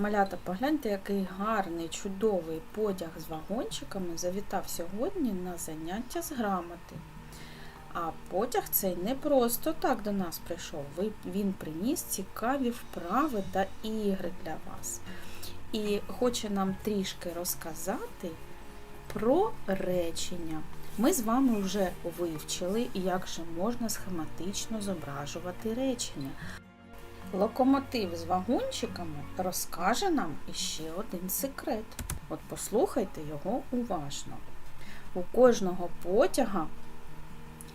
Малята, погляньте, який гарний, чудовий потяг з вагончиками завітав сьогодні на заняття з грамоти. А потяг цей не просто так до нас прийшов. Він приніс цікаві вправи та ігри для вас. І хоче нам трішки розказати про речення. Ми з вами вже вивчили, як же можна схематично зображувати речення. Локомотив з вагончиками розкаже нам іще один секрет. От послухайте його уважно. У кожного потяга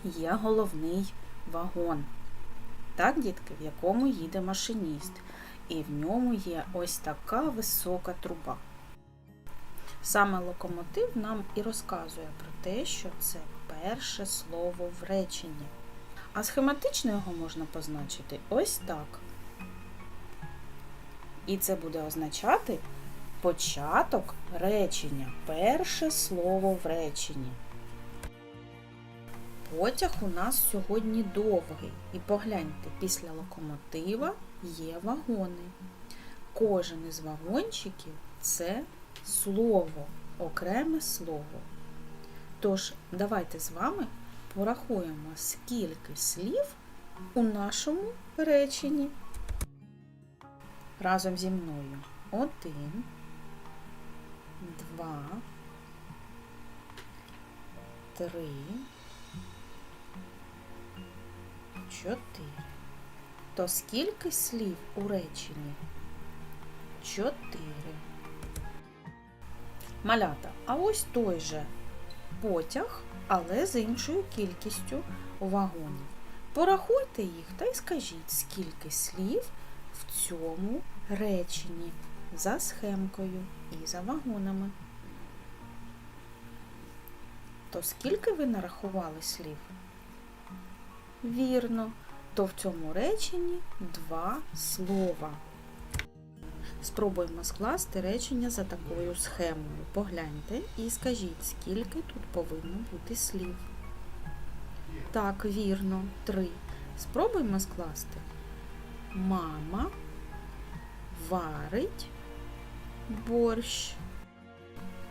є головний вагон. Так, дітки, в якому їде машиніст. І в ньому є ось така висока труба. Саме локомотив нам і розказує про те, що це перше слово в реченні. А схематично його можна позначити ось так. І це буде означати початок речення, перше слово в реченні. Потяг у нас сьогодні довгий. І погляньте, після локомотива є вагони. Кожен із вагончиків це слово, окреме слово. Тож, давайте з вами порахуємо, скільки слів у нашому реченні. Разом зі мною. Один, два, три, чотири. То скільки слів у реченні? Чотири. Малята, а ось той же потяг, але з іншою кількістю вагонів. Порахуйте їх та й скажіть, скільки слів цьому реченні за схемкою і за вагонами. То скільки ви нарахували слів? Вірно, то в цьому реченні два слова. Спробуємо скласти речення за такою схемою. Погляньте і скажіть, скільки тут повинно бути слів. Так, вірно, три. Спробуємо скласти. Мама варить борщ.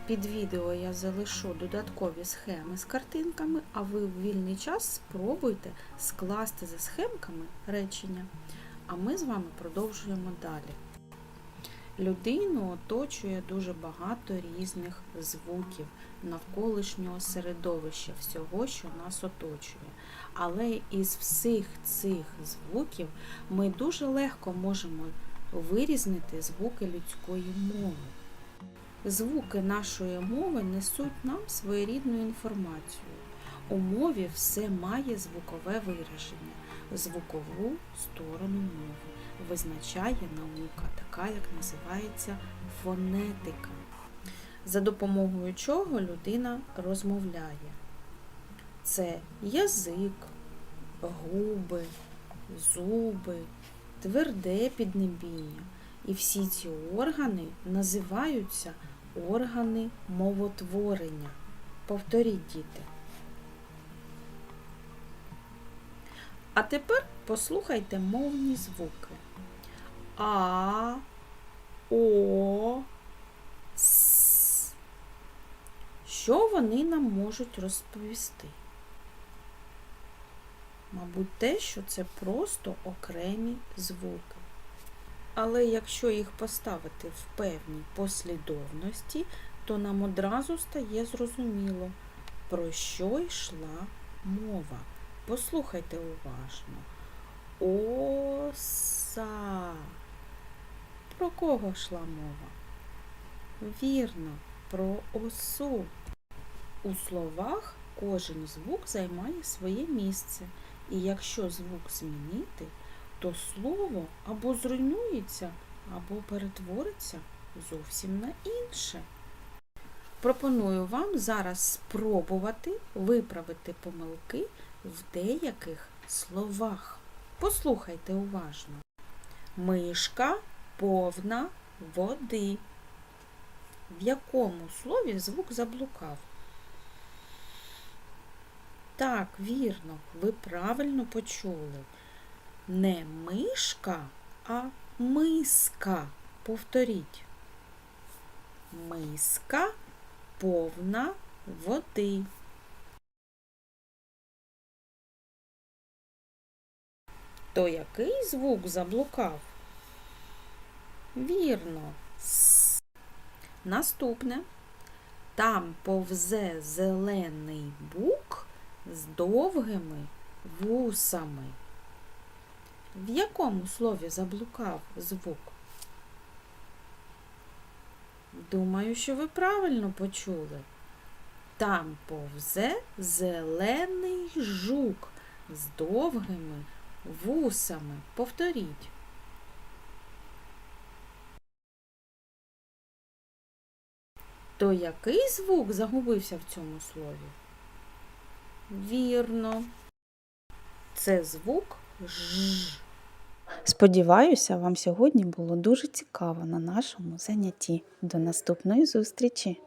Під відео я залишу додаткові схеми з картинками, а ви в вільний час спробуйте скласти за схемками речення. А ми з вами продовжуємо далі. Людину оточує дуже багато різних звуків навколишнього середовища, всього, що нас оточує. Але із всіх цих звуків ми дуже легко можемо вирізнити звуки людської мови. Звуки нашої мови несуть нам своєрідну інформацію. У мові все має звукове вираження. Звукову сторону мови визначає наука, така як називається фонетика, за допомогою чого людина розмовляє. Це язик, губи, зуби, тверде піднебіння. І всі ці органи називаються органи мовотворення. Повторіть, діти. А тепер послухайте мовні звуки. А, О, С. Що вони нам можуть розповісти? Мабуть, те, що це просто окремі звуки. Але якщо їх поставити в певній послідовності, то нам одразу стає зрозуміло, про що йшла мова. Послухайте уважно. Оса. Про кого йшла мова? Вірно, про осу. У словах кожен звук займає своє місце. І якщо звук змінити, то слово або зруйнується, або перетвориться зовсім на інше. Пропоную вам зараз спробувати виправити помилки в деяких словах. Послухайте уважно. Мишка повна води. В якому слові звук заблукав? Так, вірно, ви правильно почули. Не мишка, а миска. Повторіть. Миска повна води. То який звук заблукав? Вірно. С. Наступне. Там повзе зелений бук з довгими вусами. В якому слові заблукав звук? Думаю, що ви правильно почули. Там повзе зелений жук з довгими вусами. Повторіть. То який звук загубився в цьому слові? Вірно. Це звук ж. Сподіваюся, вам сьогодні було дуже цікаво на нашому занятті. До наступної зустрічі!